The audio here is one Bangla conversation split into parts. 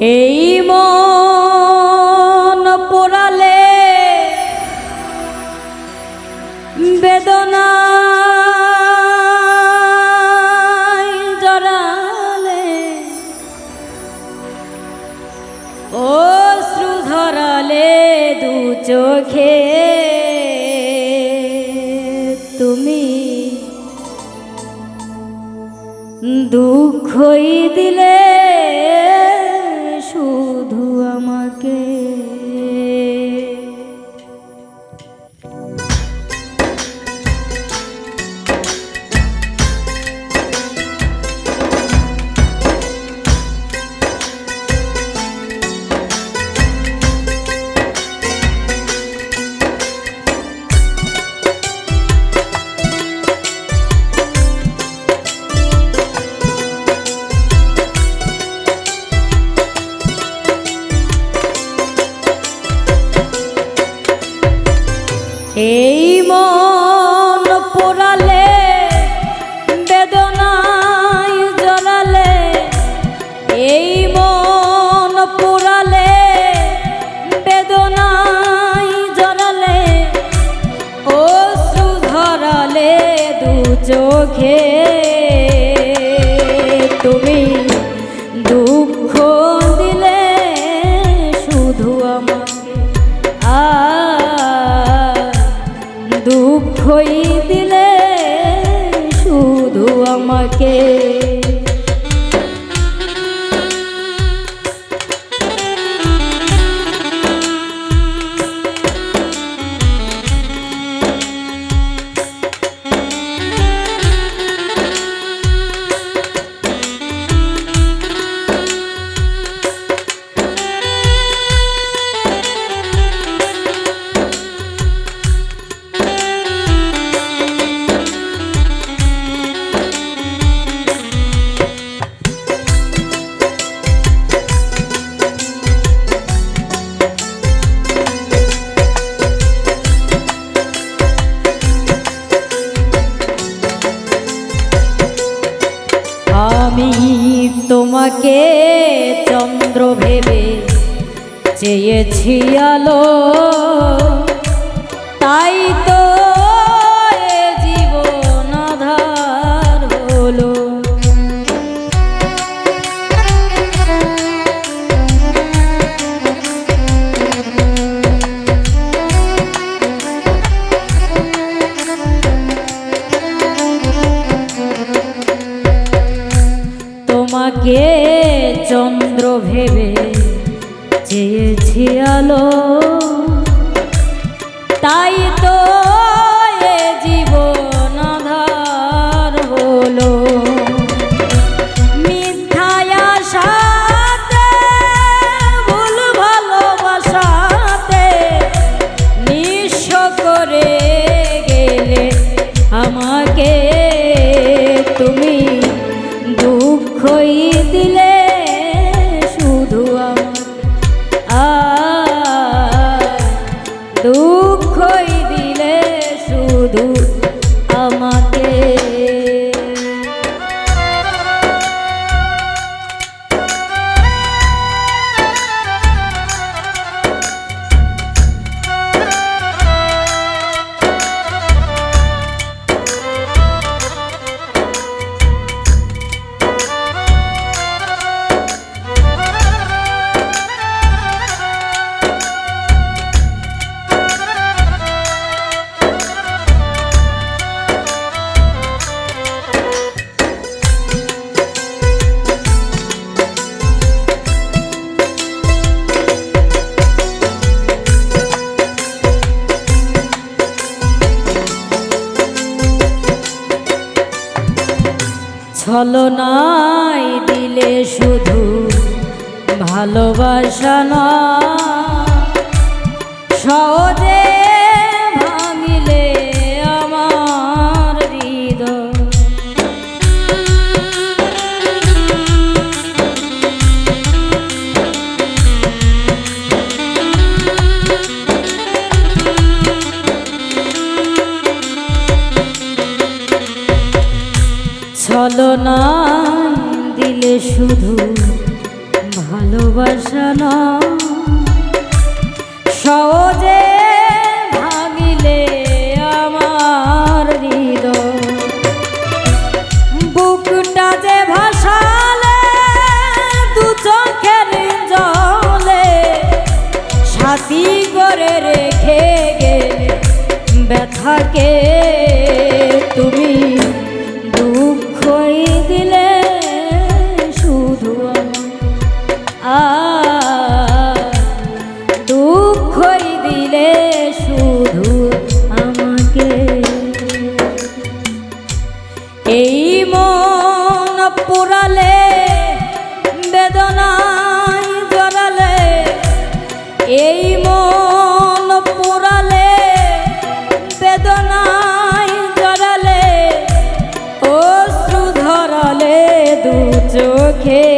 এই মন পোড়ালে বেদনা জড়ালে। অশ্রু ধরালে দু চোখে তুমি দুঃখই দিলে। আমাকে এই মন পোড়ালে বেদনায় জড়ালে এই মন পোড়ালে বেদনায় জড়ালে ও সুধরালে দু চোখে। আমাকে আমি তোমাকে চন্দ্র ভেবে চেয়েছি আলো। তাই তোমাকে চন্দ্র ভেবে চেয়েছি আলো। তাই তো ছলনাই দিলে শুধু ভালোবাসা নয়। সহজে ছলনা দিলে শুধু ভালোবাসা না সহজে পুরালে বেদনায় জড়ালে এই মন পুরালে বেদনায় জড়ালে ও সুধরলে দু চোখে।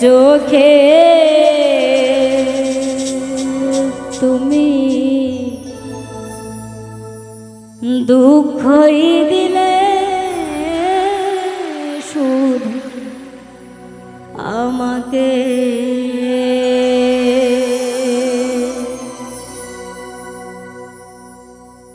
চোখে তুমি দুঃখই দিলে শুধু আমাকে